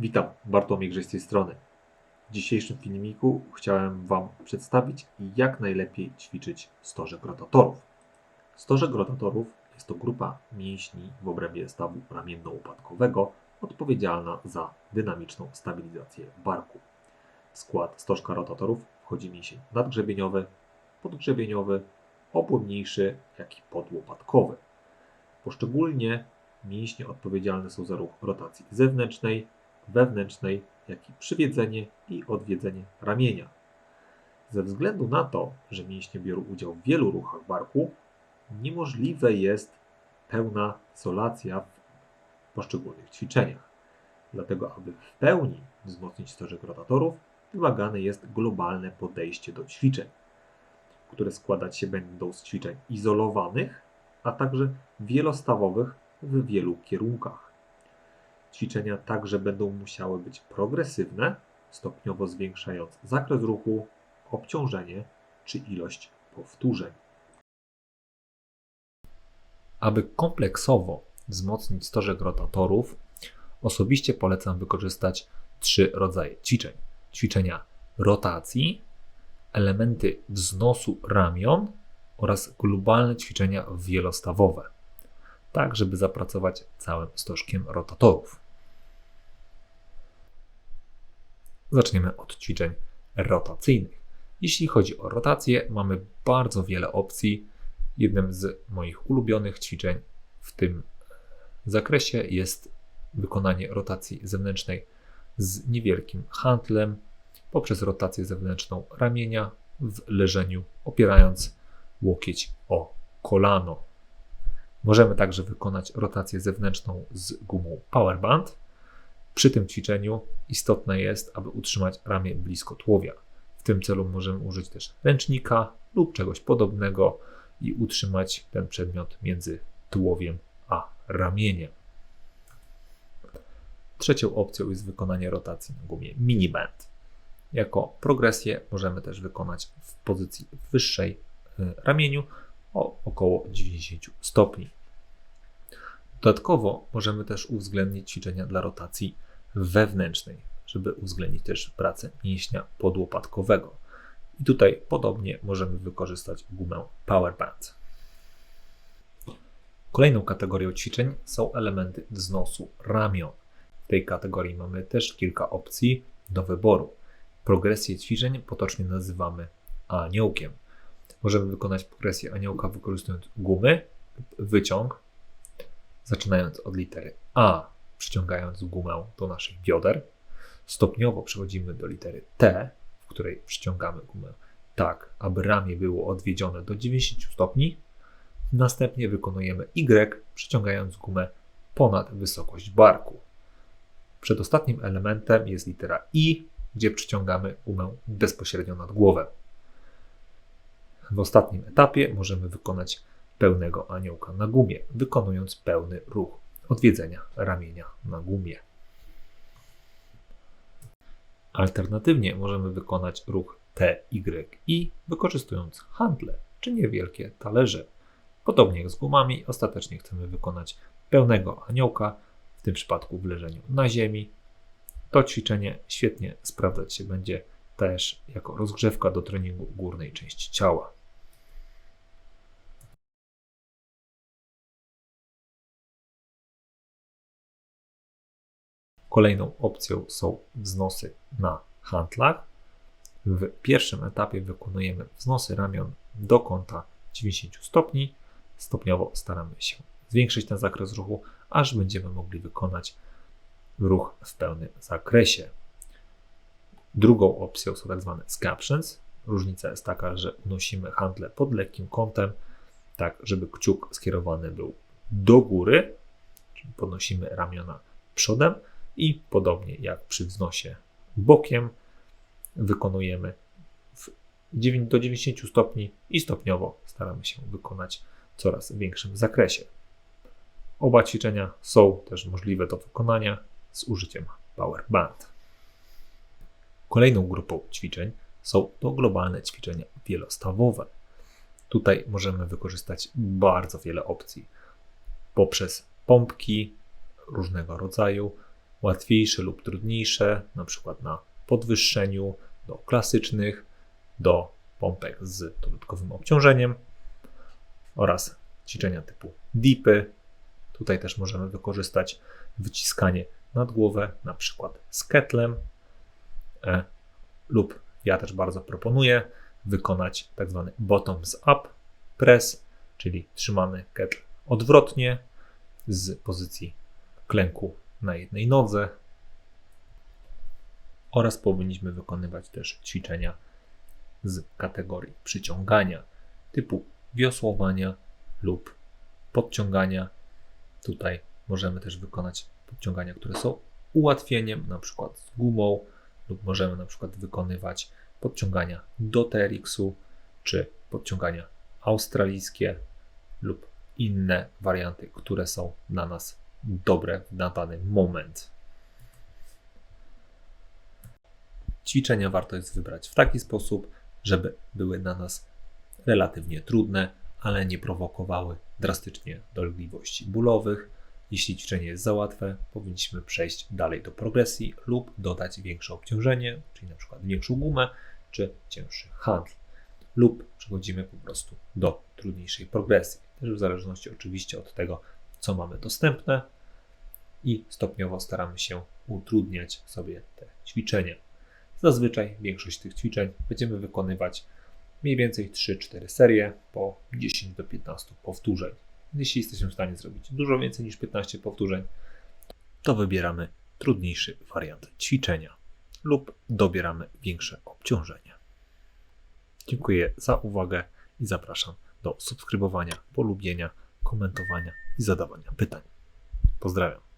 Witam, Bartłomiej Grześ z tej strony. W dzisiejszym filmiku chciałem Wam przedstawić, jak najlepiej ćwiczyć stożek rotatorów. Stożek rotatorów jest to grupa mięśni w obrębie stawu ramienno-upadkowego odpowiedzialna za dynamiczną stabilizację barku. W skład stożka rotatorów wchodzi mięsień nadgrzebieniowy, podgrzebieniowy, obłudniejszy, jak i podłopadkowy. Poszczególnie mięśnie odpowiedzialne są za ruch rotacji zewnętrznej, wewnętrznej, jak i przywiedzenie i odwiedzenie ramienia. Ze względu na to, że mięśnie biorą udział w wielu ruchach barku, niemożliwe jest pełna izolacja w poszczególnych ćwiczeniach. Dlatego, aby w pełni wzmocnić stożek rotatorów, wymagane jest globalne podejście do ćwiczeń, które składać się będą z ćwiczeń izolowanych, a także wielostawowych w wielu kierunkach. Ćwiczenia także będą musiały być progresywne, stopniowo zwiększając zakres ruchu, obciążenie czy ilość powtórzeń. Aby kompleksowo wzmocnić stożek rotatorów, osobiście polecam wykorzystać trzy rodzaje ćwiczeń: ćwiczenia rotacji, elementy wznosu ramion oraz globalne ćwiczenia wielostawowe, tak żeby zapracować całym stożkiem rotatorów. Zaczniemy od ćwiczeń rotacyjnych. Jeśli chodzi o rotację, mamy bardzo wiele opcji. Jednym z moich ulubionych ćwiczeń w tym zakresie jest wykonanie rotacji zewnętrznej z niewielkim handlem poprzez rotację zewnętrzną ramienia w leżeniu, opierając łokieć o kolano. Możemy także wykonać rotację zewnętrzną z gumą Powerband. Przy tym ćwiczeniu istotne jest, aby utrzymać ramię blisko tułowia. W tym celu możemy użyć też ręcznika lub czegoś podobnego i utrzymać ten przedmiot między tułowiem a ramieniem. Trzecią opcją jest wykonanie rotacji na gumie miniband. Jako progresję możemy też wykonać w pozycji wyższej y, ramieniu o około 90 stopni. Dodatkowo możemy też uwzględnić ćwiczenia dla rotacji wewnętrznej, żeby uwzględnić też pracę mięśnia podłopatkowego. I tutaj podobnie możemy wykorzystać gumę Powerband. Kolejną kategorią ćwiczeń są elementy wznosu ramion. W tej kategorii mamy też kilka opcji do wyboru. Progresję ćwiczeń potocznie nazywamy aniołkiem. Możemy wykonać progresję aniołka wykorzystując gumy lub wyciąg, zaczynając od litery A, przyciągając gumę do naszych bioder. Stopniowo przechodzimy do litery T, w której przyciągamy gumę tak, aby ramię było odwiedzione do 90 stopni. Następnie wykonujemy Y, przyciągając gumę ponad wysokość barku. Przedostatnim elementem jest litera I, gdzie przyciągamy gumę bezpośrednio nad głowę. W ostatnim etapie możemy wykonać pełnego aniołka na gumie, wykonując pełny ruch odwiedzenia ramienia na gumie. Alternatywnie możemy wykonać ruch TYI wykorzystując handle czy niewielkie talerze. Podobnie jak z gumami, ostatecznie chcemy wykonać pełnego aniołka, w tym przypadku w leżeniu na ziemi. To ćwiczenie świetnie sprawdzać się będzie też jako rozgrzewka do treningu górnej części ciała. Kolejną opcją są wznosy na handlach. W pierwszym etapie wykonujemy wznosy ramion do kąta 90 stopni. Stopniowo staramy się zwiększyć ten zakres ruchu, aż będziemy mogli wykonać ruch w pełnym zakresie. Drugą opcją są tak zwane scaptions. Różnica jest taka, że unosimy handle pod lekkim kątem, tak żeby kciuk skierowany był do góry, czyli podnosimy ramiona przodem i podobnie jak przy wznosie bokiem wykonujemy do 90 stopni i stopniowo staramy się wykonać w coraz większym zakresie. Oba ćwiczenia są też możliwe do wykonania z użyciem Power Band. Kolejną grupą ćwiczeń są to globalne ćwiczenia wielostawowe. Tutaj możemy wykorzystać bardzo wiele opcji poprzez pompki różnego rodzaju, łatwiejsze lub trudniejsze, na przykład na podwyższeniu, do klasycznych, do pompek z dodatkowym obciążeniem oraz ćwiczenia typu dipy. Tutaj też możemy wykorzystać wyciskanie nad głowę, na przykład z ketlem, e, lub ja też bardzo proponuję wykonać tak zwany bottoms up press, czyli trzymamy ketl odwrotnie z pozycji klęku na jednej nodze. Oraz powinniśmy wykonywać też ćwiczenia z kategorii przyciągania, typu wiosłowania lub podciągania. Tutaj możemy też wykonać podciągania, które są ułatwieniem, na przykład z gumą, lub możemy na przykład wykonywać podciągania do TRX-u, czy podciągania australijskie lub inne warianty, które są dla nas dobre na dany moment. Ćwiczenia warto jest wybrać w taki sposób, żeby były dla nas relatywnie trudne, ale nie prowokowały drastycznie dolegliwości bólowych. Jeśli ćwiczenie jest za łatwe, powinniśmy przejść dalej do progresji lub dodać większe obciążenie, czyli na przykład większą gumę czy cięższy handl, lub przechodzimy po prostu do trudniejszej progresji. Też w zależności oczywiście od tego, co mamy dostępne i stopniowo staramy się utrudniać sobie te ćwiczenia. Zazwyczaj większość tych ćwiczeń będziemy wykonywać mniej więcej 3-4 serie po 10 do 15 powtórzeń. Jeśli jesteśmy w stanie zrobić dużo więcej niż 15 powtórzeń, to wybieramy trudniejszy wariant ćwiczenia lub dobieramy większe obciążenie. Dziękuję za uwagę i zapraszam do subskrybowania, polubienia, komentowania i zadawania pytań. Pozdrawiam.